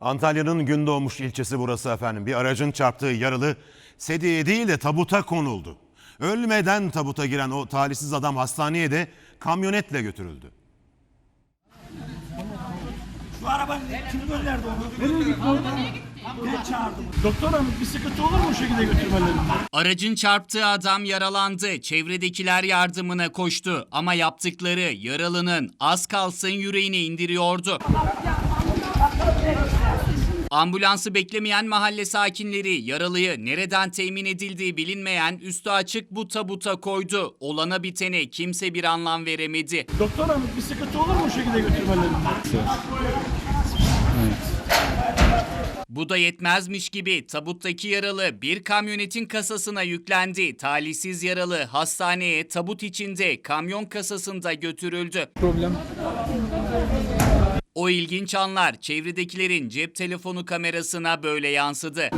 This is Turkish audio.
Antalya'nın Gündoğmuş ilçesi burası efendim. Bir aracın çarptığı yaralı sediye değil de tabuta konuldu. Ölmeden tabuta giren o talihsiz adam hastaneye de kamyonetle götürüldü. Şu arabanın kim gönderdi onu? Nereye gitti? Ben çağırdım. Doktor hanım bir sıkıntı olur mu bu şekilde götürmelerinde? Aracın çarptığı adam yaralandı. Çevredekiler yardımına koştu ama yaptıkları yaralının az kalsın yüreğini indiriyordu. Ambulansı beklemeyen mahalle sakinleri yaralıyı nereden temin edildiği bilinmeyen üstü açık bu tabuta koydu. Olana bitene kimse bir anlam veremedi. Doktor hanım bir sıkıntı olur mu bu şekilde götürmelerinde? Bu da yetmezmiş gibi tabuttaki yaralı bir kamyonetin kasasına yüklendi. Talihsiz yaralı hastaneye tabut içinde kamyon kasasında götürüldü. problem. O ilginç anlar çevredekilerin cep telefonu kamerasına böyle yansıdı.